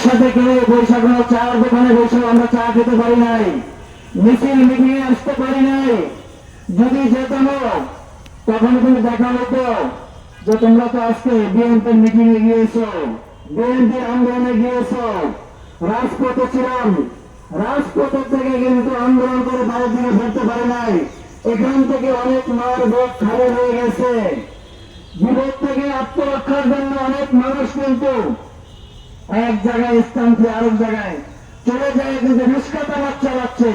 একসাথে কেউ বৈশাখ চার দোকানে বসে আমরা চা খেতে পারি নাই। মিছিল মিটিং আসতে পারি নাই। যদি যেতাম, তখন কিন্তু দেখা হতো যে তোমরা তো আজকে বিএনপির মিটিং এ গিয়েছো বিএনপির আন্দোলনে গিয়েছো, রাজপথে ছিলাম। রাজপথের থেকে কিন্তু আন্দোলন করে বাইরের দিকে ফিরতে পারে নাই। এখান থেকে অনেক মার বুক খালি হয়ে গেছে। বিপদ থেকে আত্মরক্ষার জন্য অনেক মানুষ কিন্তু এক জায়গায় স্থান থেকে আরেক জায়গায়। চলে যায় কিন্তু রিস্কা তামাক চালাচ্ছে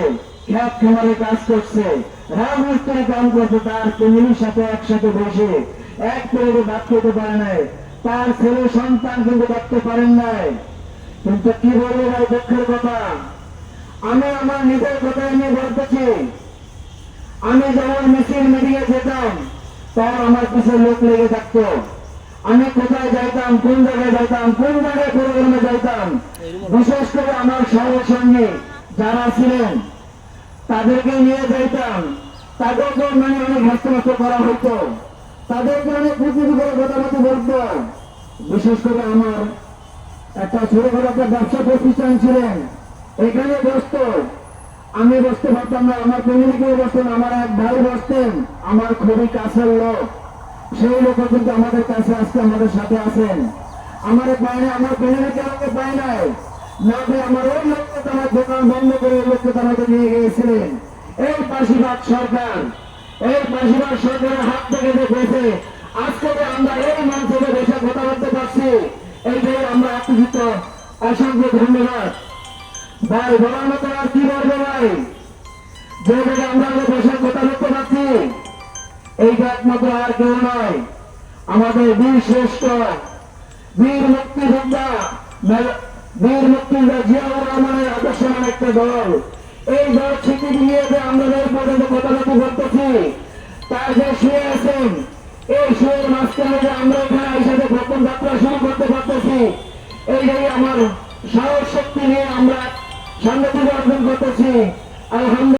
খেত খামারে কাজ করছে। রাজমিস্ত্রি কাম করছে, তার ফ্যামিলির সাথে একসাথে বসে। এক প্লেটে ভাত খেতে পারে নাই। তার ছেলে সন্তান কিন্তু দেখতে পারেন নাই। কিন্তু কি বলব ভাই, দুঃখের কথা? আমি আমার নিজের কথা নিয়ে বলতেছি। আমি যেমন মিছিল মিডিয়া যেতাম তার আমার পিছনে লোক লেগে থাকতো। আমি কোথায় যাইতাম, কোন জায়গায় যাইতাম, কোন জায়গায় প্রোগ্রামে যাইতাম? বিশেষ করে আমার সঙ্গে যারা ছিলেন, তাদেরকে নিয়ে যাইতাম। তাদেরকে মানে অনেক হস্তমস্ত করা হতো তাদেরকে অনেক প্রতিনিধি করে কথাবার্তা বলতো। বিশেষ করে আমার একটা ছোটখাটো একটা ব্যবসা প্রতিষ্ঠান ছিলেন। এখানে বসতো। আমি বসতে পারতাম না, আমার ফ্যামিলি কেউ বসতেন, আমার এক ভাই বসতেন, আমার খুবই কাছের লোক। সেই লোক কিন্তু আমাদের কাছে আজকে আমাদের সাথে আছেন। আমার পায় আমার ফ্যামিলিকে আমাকে পায় নাই? না আমার ওই লোককে তো আমার দোকান বন্ধ করে ওই লোককে তো আমাকে নিয়ে গিয়েছিলেন। এই পাশিবাদ সরকার, এই পাশিবাদ সরকারের হাত থেকে যে বেঁচে আজকে যে আমরা এই মঞ্চে বসে কথা বলতে পারছি এইটাই আমরা আত্মীত অসংখ্য ধন্যবাদ। ভাই, বলার মতো আর কি বলব ভাই? যে আমরা যে বসে কথা বলতে পারছি এইটা একমাত্র আর কেউ নয়। আমাদের বীর শ্রেষ্ঠ, বীর মুক্তিযোদ্ধা বীর মুক্তিযোদ্ধা জিয়াউর রহমানের আদর্শমান একটা দল। এই দল স্বীকৃতি নিয়ে যে আমরা পর্যন্ত কথাবার্তা বলতেছি তার যে শুয়ে আছেন, এই শুয়ের মাঝখানে যে আমরা এখানে হিসাবে গোপন যাত্রা শুরু করতে পারতেছি এইটাই আমার সাহস শক্তি নিয়ে আমরা সাংগঠনিক অর্জন করতেছি, আলহামদুলিল্লাহ।